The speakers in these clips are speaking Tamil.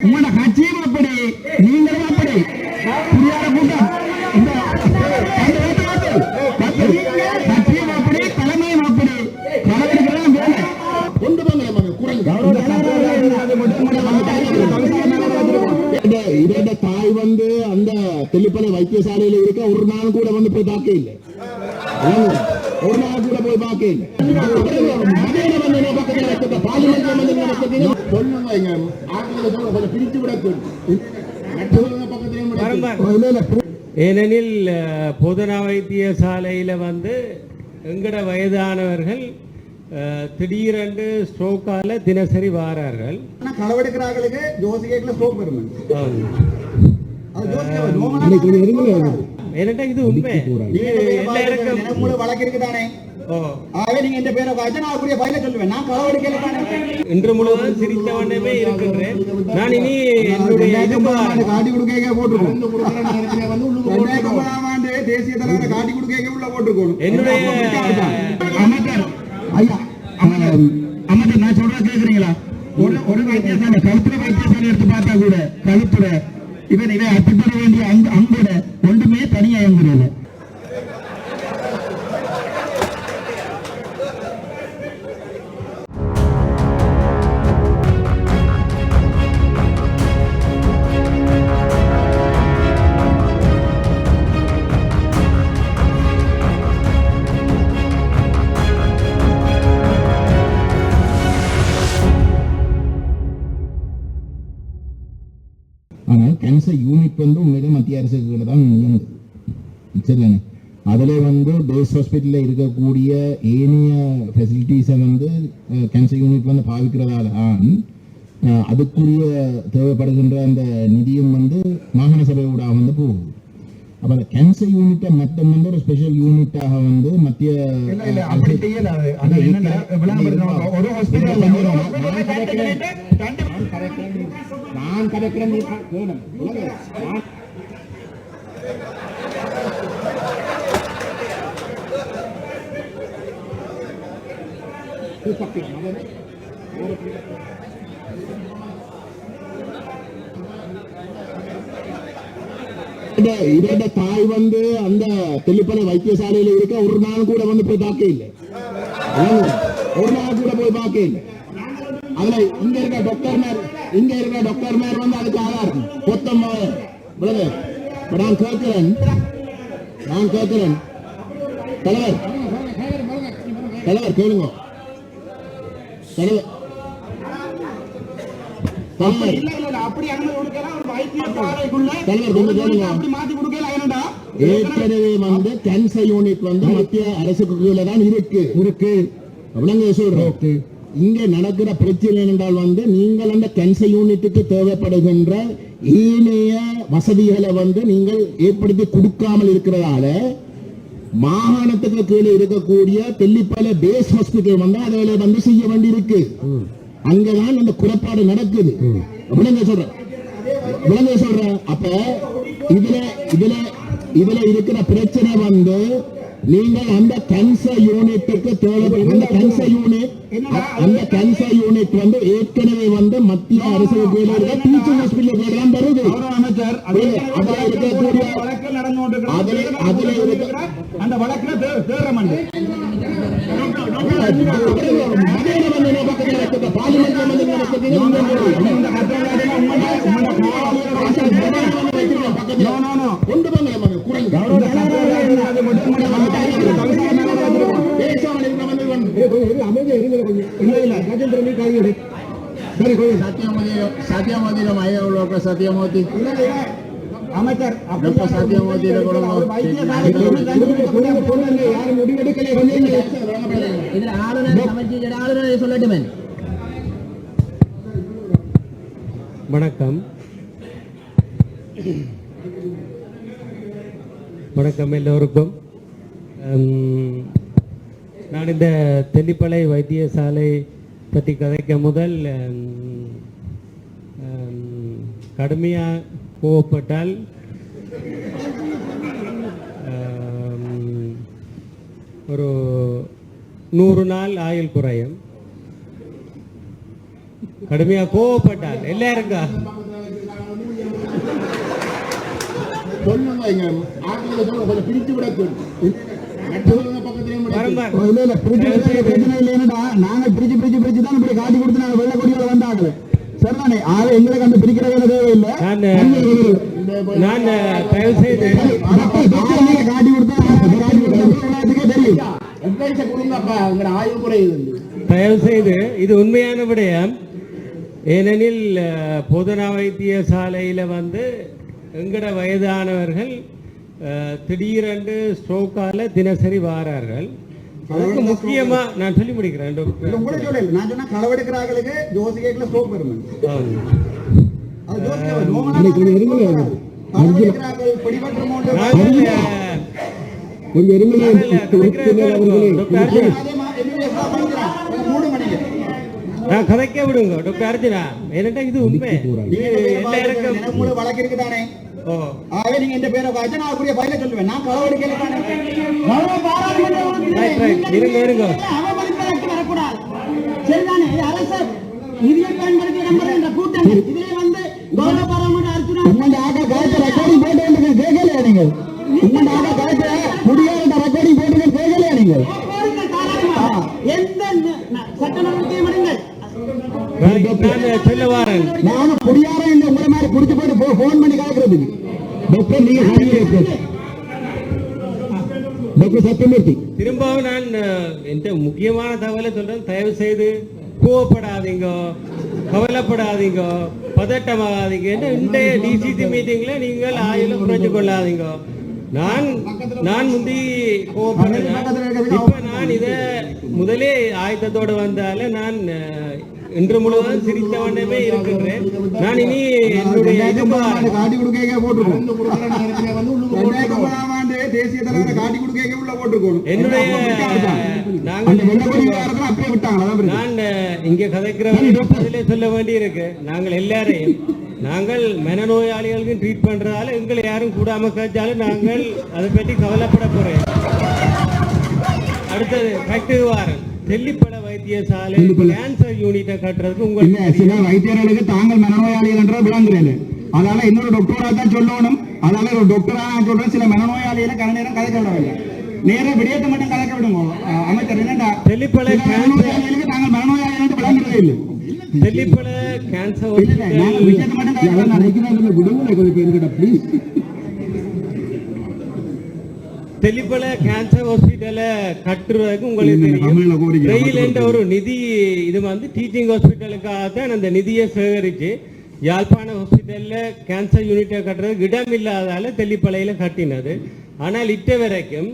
உங்களோட கட்சியும் அப்படி நீங்களும் அப்படி புரியாத கூட்டம் கட்சியும் அப்படி தலைமையும் அப்படி கலவரத்துக்கெல்லாம் வேலை கொண்டு இவருடைய தாய் வந்து அந்த தெல்லிப்பளை வைத்தியசாலையில இருக்க ஒரு நாள் கூட வந்து போய் பார்க்க இல்லை ஒரு நாள் கூட போய் பார்க்க இல்லை சொல்லுங்க கொஞ்சம் பிரித்து ஏனெனில் அஹ், பொதுநா வைத்தியசாலையில் வந்து எங்கட வயதானவர்கள் திடீரென்று ஸ்ட்ரோக்கால தினசரி வாரார்கள். களவெடுக்கிறார்களுக்கு ஜோசிகேட்ல ஸ்டோக் வரும் ஏனென்றா இது உண்மை. வழக்கு இருக்குதானே ஓ ஆகவே நீங்க இந்த பேரை வச்சு நான் அப்படியே பயில சொல்லுவேன். நான் களவெடுக்கல தானே இன்று முழுவதும் சிரித்த வண்ணமே இருக்கின்றேன். நான் இனி என்னுடைய எதிர்பார்ப்பு காட்டி கொடுக்க போட்டிருக்கோம் ஆண்டு தேசிய தலைவரை காட்டி கொடுக்க உள்ள போட்டிருக்கணும் என்னுடைய அமைச்சர் ஐயா அமைச்சர் நான் சொல்றத கேக்குறீங்களா? ஒரு ஒரு வைத்தியசாலை கழுத்துற வைத்தியசாலை எடுத்து பார்த்தா கூட கழுத்துற இவன் இவன் அத்துப்பட வேண்டிய அங்கு அங்குட ஒன்றுமே தனியா இயங்குறது எம்ச யூனிட் வந்து உண்மையிலே மத்திய அரசுக்கு கீழே தான் இயங்குது சரிதானே? அதில் வந்து பேஸ் ஹாஸ்பிட்டலில் இருக்கக்கூடிய ஏனைய ஃபெசிலிட்டிஸை வந்து கேன்சர் யூனிட் வந்து பாவிக்கிறதால தான் அதுக்குரிய தேவைப்படுகின்ற அந்த நிதியும் வந்து மாகாண சபை வந்து போகுது. அப்போ கேன்சர் யூனிட்டை மட்டும் வந்து ஒரு ஸ்பெஷல் யூனிட்டாக வந்து மத்திய அப்படி செய்யல ஒரு நான் கதைக்கிறேன் நீ கேளும். நான் இவருடைய- தாய் வந்து அந்த தெல்லிப்பளை வைத்தியசாலையில இருக்க ஒரு நாள் கூட வந்து போய் பார்க்க இல்லை. ஒரு நாள் கூட போய் பார்க்க இல்லை. அதுல இங்க இருக்க டாக்டர் மேர் இங்க இருக்க டாக்டர் மேர் வந்து அதுக்கு ஆதாரம் மொத்தம் பிரதர் நான் கேட்கிறேன். நான் கேட்கிறேன். தலைவர். தலைவர் கேளுங்க. தலைவர். அப்படி அனுமதி கொடுக்கலாம் ஒரு வைத்தியசாலைக்குள்ள தலைவர் கொஞ்சம் கேளுங்க அப்படி மாத்தி கொடுக்கல ஏனடா ஏற்கனவே வந்து கேன்சர் யூனிட் வந்து மத்திய அரசுக்கு கீழே தான் இருக்கு. இருக்கு. அப்படிங்க சொல்றோம். இங்க நடக்கிற பிரச்சனை என்றால் வந்து நீங்கள் அந்த கேன்சர் யூனிட்டுக்கு தேவைப்படுகின்ற ஏனைய வசதிகளை வந்து நீங்கள் ஏற்படுத்தி கொடுக்காமல் இருக்கிறதால மாகாணத்துக்கு கீழே இருக்கக்கூடிய தெல்லிப்பளை பேஸ் ஹாஸ்பிட்டல் வந்து அதில் வந்து செய்ய வேண்டியிருக்கு. அங்கதான் அந்த குறைபாடு நடக்குது. அப்படிங்க சொல்றேன். விளங்க சொல்றேன். அப்ப இதுல இதுல இதுல இருக்கிற பிரச்சனை வந்து நீங்கள் அந்த கேன்சர் யூனிட்டுக்கு தேவை அந்த கேன்சர் யூனிட் அந்த கேன்சர் யூனிட் வந்து ஏற்கனவே வந்து மத்திய அரசு டீச்சிங் ஹாஸ்பிட்டல் தான் வருது அமைச்சர்? அதுல இருக்கக்கூடிய அதுல- அதுல இருக்க- அந்த வழக்குல கோயில் சத்தியமோதி சத்தியமோதியில மய சத்தியமோதி இல்ல இல்ல அமைச்சர் அப்படி எப்ப கூட யாரும் முடிவெடுக்கல ஆளுநர் சொல்லட்டுமே வணக்கம். வணக்கம் எல்லோருக்கும். நான் இந்த தெல்லிப்பளை வைத்தியசாலை பற்றி கதைக்க முதல் கடுமையாக கோவப்பட்டால் ஒரு நூறு நாள் ஆயுள் குறையும். கடுமையா கோவப்பட்டார் எல்லாருக்கா நாங்க பிரிச்சு பிரிச்சு பிரிச்சு தான் காட்டி கொடுத்து வெள்ள கொடியில வந்தாங்க சரிதானே ஆக எங்களுக்கு அந்த பிரிக்கிற வேலை தேவையில்லை நான் தயவு செய்து காட்டி கொடுத்தேன் தெரியும் தயவு செய்து இது உண்மையான விடயம் ஏனெனில் பொதுநா வைத்தியசாலையில் வந்து எங்கட வயதானவர்கள் திடீரென்று ஸ்ட்ரோக்கால தினசரி வாரார்கள். அதுக்கு முக்கியமா நான் சொல்லி முடிக்கிறேன் நான் சொன்னா வரும்? ஆம். கதைக்க விடுங்க டாக்டர் அர்ஜுனா ஏன்னா இது உண்மை வழக்கு இருக்குதானே ஆகவே நீங்க இந்த பேரை வாய்ச்சா நான் அப்படியே பயில சொல்லுவேன் நான் தானே இருங்க இருங்க வரக்கூடாது சரிதானே அரசு நிதியை பயன்படுத்தி இடம்பெறுகின்ற கூட்டங்கள் இதிலே வந்து கௌரவ பாராளுமன்ற அர்ஜுனா உங்க ஆகா காய்ச்சல் ரெக்கார்டிங் போட்டு வந்து கேட்கலையா நீங்கள் உங்க ஆகா காய்ச்சல் நான் சொல்ல வாரேன் நானும் குடியார இந்த உங்களை மாதிரி குடிச்சு போட்டு போன் பண்ணி கேட்கறதுக்கு டாக்டர் நீங்க டாக்டர் சத்யமூர்த்தி. திரும்பவும் நான் என்கிட்ட முக்கியமான தகவலை சொல்றேன். தயவு செய்து கோவப்படாதீங்க. கவலைப்படாதீங்க. பதட்டமாகாதீங்க. இன்றைய டிசிசி மீட்டிங்ல நீங்கள் ஆயிரம் குறைச்சு கொள்ளாதீங்க. நான் நான் முந்தி கோவப்பட்டேன். இப்ப நான் இத முதலே ஆயத்தத்தோடு வந்தால நான் இன்று முழுவதும் சிரித்த வண்ணமே இருக்கின்றேன். நான் இனி என்னுடைய வரேன். காட்டி கொடுக்க போட்டுருக்கோம் தேசிய தலைவரை காட்டி கொடுக்க உள்ள போட்டுருக்கோம் என்னுடைய நாங்கள். நான் இங்க கதைக்கிறவங்க பதிலே சொல்ல வேண்டி இருக்கு நாங்கள் எல்லாரையும் நாங்கள் மனநோயாளிகளுக்கு ட்ரீட் பண்றதால எங்களை யாரும் கூடாம கழிச்சாலும் நாங்கள் அதை பற்றி கவலைப்பட போறேன். அடுத்தது ஃபேக்டரி தெல்லிப்பட வைத்தியசாலை கேன்சர் யூனிட்டை கட்டுறதுக்கு சில வைத்தியர்களுக்கு தாங்கள் மனநோயாளிகள் என்ற விளங்குறேன் அதனால இன்னொரு டாக்டரா தான் சொல்லணும். அதனால ஒரு டாக்டரா நான் சொல்றேன். சில மனநோயாளிகளை கல நேரம் விடவில்லை நேர விடயத்தை மட்டும் கலக்க விடுங்க அமைச்சர் என்னடா தெல்லிப்பளை சில மனநோயாளிகளுக்கு தாங்கள் மனநோயாளிகள் என்று விளங்குறதே இல்லை. தெல்லிப்பட கேன்சர் விஷயத்தை மட்டும் கலக்க விடுங்க கொஞ்சம் பேருக்கிட்ட ப்ளீஸ் தெல்லிப்பள கேன்சர் ஹாஸ்பிட்டலை கட்டுறதுக்கு உங்களுக்கு இந்த தமிழ்ல தெரியும். கோரிக்கை ரயில் என்ற ஒரு நிதி இது வந்து டீச்சிங் ஹாஸ்பிட்டலுக்காக தான் அந்த நிதியை சேகரிச்சு யாழ்ப்பாண ஹாஸ்பிட்டல்ல கேன்சர் யூனிட்டை கட்டுறதுக்கு இடம் இல்லாதால தெல்லிப்பளையில கட்டினது. ஆனால் இட்ட வரைக்கும்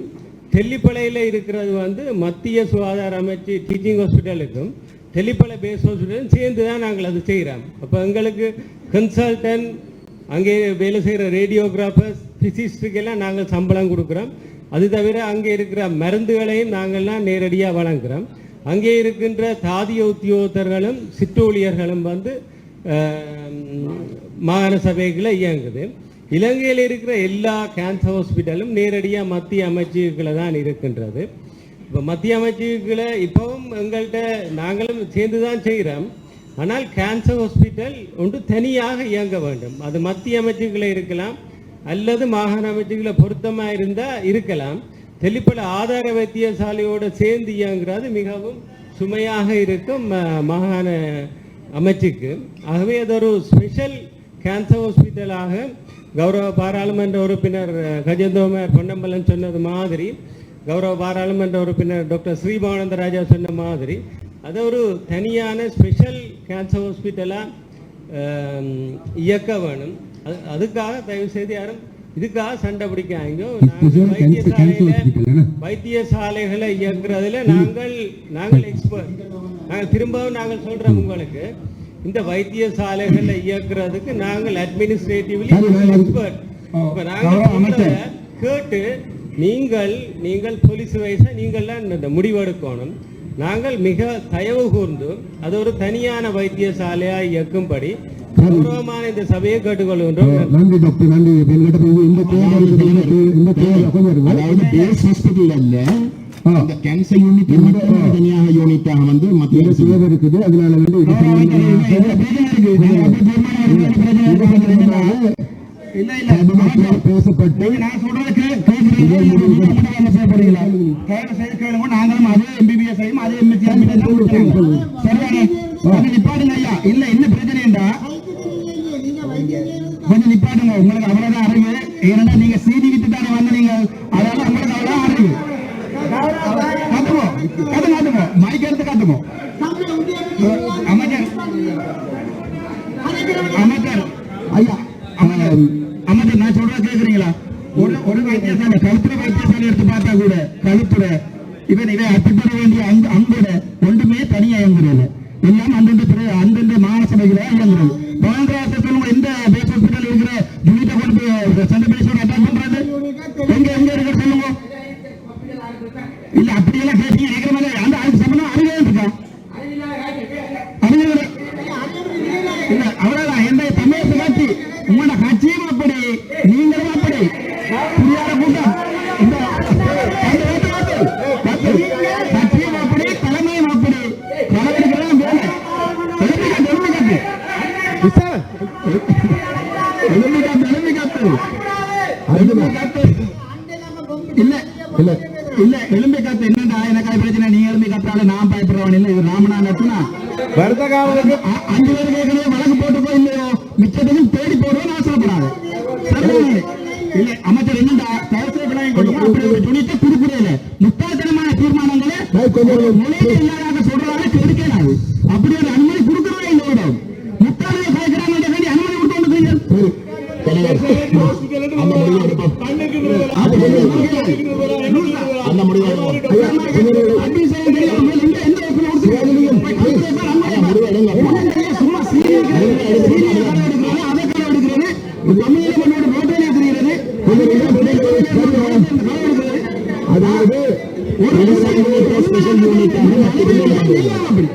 தெல்லிப்பளையில இருக்கிறது வந்து மத்திய சுகாதார அமைச்சு டீச்சிங் ஹாஸ்பிட்டலுக்கும் தெல்லிப்பளை பேஸ் ஹாஸ்பிட்டலும் சேர்ந்து தான் நாங்கள் அது செய்கிறோம் அப்போ எங்களுக்கு கன்சல்டன்ட் அங்கே வேலை செய்கிற ரேடியோகிராஃபர்ஸ் ஃபிசிஸ்டுக்கெல்லாம் நாங்கள் சம்பளம் கொடுக்குறோம். அது தவிர அங்கே இருக்கிற மருந்துகளையும் நாங்கள்லாம் நேரடியாக வழங்குகிறோம் அங்கே இருக்கின்ற தாதிய உத்தியோகத்தர்களும் சிற்றூழியர்களும் வந்து மாகாண சபைகளை இயங்குது. இலங்கையில் இருக்கிற எல்லா கேன்சர் ஹாஸ்பிட்டலும் நேரடியாக மத்திய அமைச்சுகளை தான் இருக்கின்றது. இப்போ மத்திய அமைச்சுகளை இப்போவும் எங்கள்கிட்ட நாங்களும் சேர்ந்து தான் செய்கிறோம் ஆனால் கேன்சர் ஹாஸ்பிட்டல் ஒன்று தனியாக இயங்க வேண்டும். அது மத்திய அமைச்சுகளை இருக்கலாம் அல்லது மாகாண அமைச்சுகளை பொருத்தமாக இருந்தால் இருக்கலாம். தெளிப்பல ஆதார வைத்தியசாலையோடு சேர்ந்து இயங்குறது மிகவும் சுமையாக இருக்கும் ம- மாகாண அமைச்சுக்கு. ஆகவே அது ஒரு ஸ்பெஷல் கேன்சர் ஹாஸ்பிட்டலாக கௌரவ பாராளுமன்ற உறுப்பினர் அஹ், கஜேந்திரகுமார் சொன்னது மாதிரி கௌரவ பாராளுமன்ற உறுப்பினர் டாக்டர் ஸ்ரீபானந்த ராஜா சொன்ன மாதிரி அது ஒரு தனியான ஸ்பெஷல் கேன்சர் ஹாஸ்பிட்டலாக இயக்க வேணும். அது அதுக்காக தயவு செய்து யாரும் இதுக்காக சண்டை பிடிக்காங்க வைத்தியசாலையில வைத்தியசாலைகளை இயக்குறதுல நாங்கள் நாங்கள் எக்ஸ்பர்ட் நாங்கள் திரும்பவும் நாங்கள் சொல்றோம் உங்களுக்கு. இந்த வைத்தியசாலைகளை இயக்குறதுக்கு நாங்கள் அட்மினிஸ்ட்ரேட்டிவ்லி எக்ஸ்பர்ட் இப்ப நாங்கள் கேட்டு நீங்கள் நீங்கள் போலீஸ் வயசா நீங்கள்லாம் இந்த முடிவெடுக்கணும் நாங்கள் மிக தயவு கூர்ந்து அது ஒரு தனியான வைத்தியசாலையா இயக்கும்படி கௌரவமான இந்த சபையை கேட்டுக்கொள்கின்றோம். நன்றி டாக்டர் நன்றி. என்கிட்ட போய் இந்த தேவை எனக்கு இந்த தேவை கொஞ்சம் இருங்க. அதாவது பேஸ் ஹாஸ்பிட்டல் அல்ல இந்த கேன்சர் யூனிட் மட்டும் தனியாக யூனிட்டாக வந்து மத்திய இருக்குது. அதனால வந்து பேசப்பட்டு நான் சொல்றத கே- கேக்குறீங்க. நீங்க நீங்க மட்டும் என்ன செய்ய போறீங்களா? தயவு செய்து கேளுங்க. நாங்களும் அதே ஐயும் அதே நிப்பாட்டுங்க ஐயா. இல்ல என்ன பிரச்சனைண்டா கொஞ்சம் நிப்பாட்டுங்க. உங்களுக்கு அவ்வளவுதான் அறிவு. ஏன்னா நீங்க சீதி வித்து தானே வந்து நீங்க அதனால உங்களுக்கு அவ்வளவுதான் அறிவு. காட்டுங்க. மைக் எடுத்து அமைச்சர். அமைச்சர். ஐயா. அமைச்சர். நான் சொல்றத கேக்குறீங்களா? ஒரு ஒரு வைத்தியசாலை கழுத்துற வைத்தியசாலை எடுத்து பார்த்தா கூட கழுத்துற இவன் இவன் அத்துப்பட வேண்டிய அங்க அங்கோட ஒன்றுமே தனியா இயங்குறது எல்லாம் அந்தந்த அந்தந்த மாநசபைகள இயங்குறது. பாலராச எந்த அ- அஞ்சு பேர் கேட்கலையோ வழக்கு போட்டுக்கோ இல்லையோ? மிச்சத்தையும் தேடி போடுவோம் அவசரப்படாது சரிதானே? இல்ல அமைச்சர் அப்படி முட்டாள்தனமான தீர்மானங்களை மொழியில இல்லாத சொல்றாங்க கெடுக்கிறாரு அப்படி ஒரு அனுமதி கொடுக்கறதே இல்லை இடம்? முட்டாளை வேண்டி அனுமதி கொடுத்து அந்த முடிவை அந்த முடிவை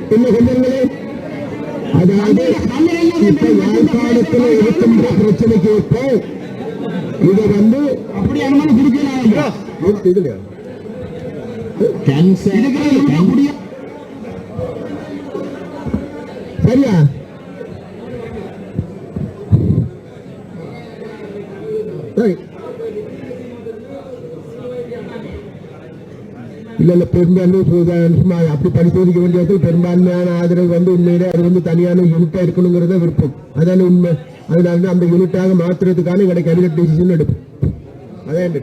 என்ன சொல்லுங்களே அதாவது இப்ப யாழ்ப்பாணத்தில் இருக்கின்ற பிரச்சனைக்கு ஏற்ப இதை வந்து அப்படி அனுமதி கொடுக்கலாம் இதுல கேன்சர் சரியா? இல்ல இல்ல பெரும்பான்மை சுதா- சும்மா அப்படி பரிசோதிக்க வேண்டியது பெரும்பான்மையான ஆதரவு வந்து உண்மையிலே அது வந்து தனியான யூனிட்டா இருக்கணுங்கிறத விருப்பம் அதான உண்மை அதனால தான் அந்த யூனிட்டாக மாத்துறதுக்கான எங்களை கேபினட் டிசிஷன் எடுப்போம் அதான்